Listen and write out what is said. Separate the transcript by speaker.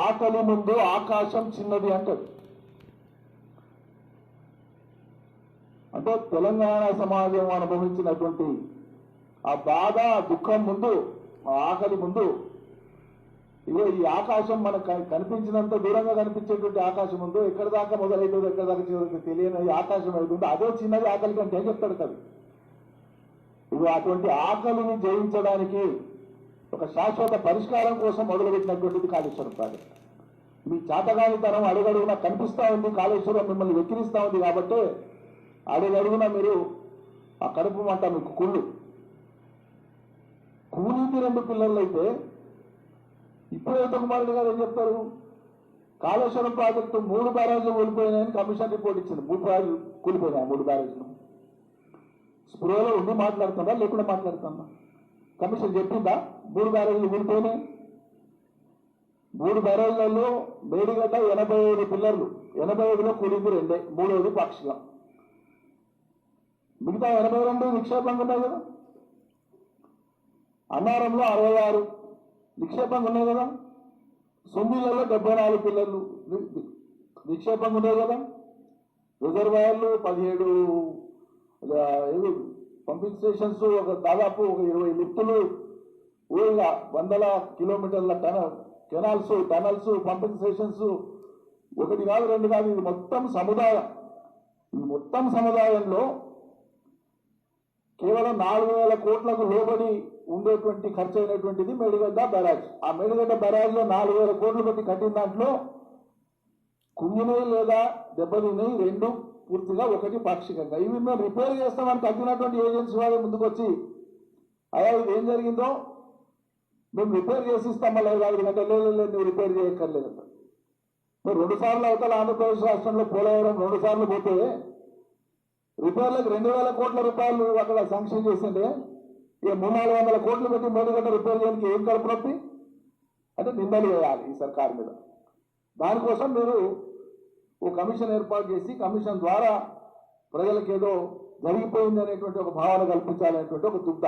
Speaker 1: ఆకలి ముందు ఆకాశం చిన్నది అంటాడు అంటే తెలంగాణ సమాజం అనుభవించినటువంటి ఆ బాధ దుఃఖం ముందు ఆ ఆకలి ముందు ఇగో ఈ ఆకాశం మనకు కనిపించినంత దూరంగా కనిపించేటువంటి ఆకాశం ఉందో ఎక్కడ దాకా మొదలైతుందో ఎక్కడ దాకా చివరికి తెలియని ఆకాశం అవుతుందో అదే చిన్నది ఆకలి కంటే చెప్తాడు కవి? ఇగో అటువంటి ఆకలిని జయించడానికి ఒక శాశ్వత పరిష్కారం కోసం మొదలుపెట్టినటువంటిది కాళేశ్వరం ప్రాజెక్ట్. మీ చేతగానితనం అడుగడుగున కనిపిస్తా ఉంది కాళేశ్వరం మిమ్మల్ని వెక్కిరిస్తూ ఉంది కాబట్టి అడుగడుగున మీరు ఆ కడుపు మంట మీకు కుళ్ళు. కూలింది రెండు పిల్లలు అయితే ఇప్పుడే కుమారుడు గారు ఏం చెప్తారు? కాళేశ్వరం ప్రాజెక్టు మూడు బ్యారేజ్లు కూలిపోయినాయని కమిషన్ రిపోర్ట్ ఇచ్చింది. మూడు బ్యారేజ్ కూలిపోయినాయి? మూడు బ్యారేజ్లు. స్పృహలో ఉండి మాట్లాడుతుందా లేకుండా మాట్లాడుతున్నా కమిషన్ చెప్పిందా? మూడు బ్యారేజీలు కూలిపోయినాయి. మూడు బ్యారేజ్లలో మేడిగడ్డ ఎనభై ఐదు పిల్లర్లు ఎనభై ఐదులో కూలింది రెండే మూడోది పాక్షికం. మిగతా ఎనభై రెండు నిక్షేపంగా ఉన్నాయి కదా? అన్నారంలో అరవై ఆరు నిక్షేపంగా ఉన్నాయి కదా? సొమ్మిళ్ళలో డెబ్బై నాలుగు పిల్లలు నిక్షేపంగా ఉన్నాయి కదా? రిజర్వాయర్లు పదిహేడు ఆ, పంపింగ్ స్టేషన్స్ ఒక దాదాపు ఒక ఇరవై లిఫ్టులు ఊళ్ళ వందల కిలోమీటర్ల టన కెనాల్స్ టనల్స్ పంపింగ్ స్టేషన్స్ ఒకటి కాదు రెండు కాదు ఇది మొత్తం సముదాయం. ఈ మొత్తం సముదాయంలో కేవలం నాలుగు వేల కోట్లకు లోబడి ఉండేటువంటి ఖర్చు అయినటువంటిది మేడిగడ్డ బరాజ్ ఆ మేడిగడ్డ బరాజ్లో నాలుగు వేల కోట్లు పెట్టి కట్టిన దాంట్లో కుంగినవి లేదా దెబ్బతిని రెండు. పూర్తిగా ఒకటి పాక్షికంగా ఇవి మేము రిపేర్ చేస్తామని తగ్గినటువంటి ఏజెన్సీ వాళ్ళు ముందుకొచ్చి అయ్యా ఇది ఏం జరిగిందో? మేము రిపేర్ చేసి ఇస్తాం మళ్ళీ ఐదు లేదు లేదు, నువ్వు రిపేర్ చేయక్కర్లేదు మీరు రెండు సార్లు అవతల ఆంధ్రప్రదేశ్ రాష్ట్రంలో పోలవరం రెండు సార్లు పోతే రిపేర్లకు రెండు వేల కోట్ల రూపాయలు అక్కడ శాంక్షన్ చేసిండే ఇక మూడు నాలుగు వందల కోట్లు పెట్టి మేలుగడ్డ రిపేర్ చేయడానికి ఏం కలుపు నొప్పి? అంటే నిందలు వేయాలి ఈ సర్కార్ మీద. దానికోసం మీరు ఓ కమిషన్ ఏర్పాటు చేసి కమిషన్ ద్వారా ప్రజలకేదో జరిగిపోయింది అనేటువంటి ఒక భావన కల్పించాలనేటువంటి ఒక దుగ్ధ.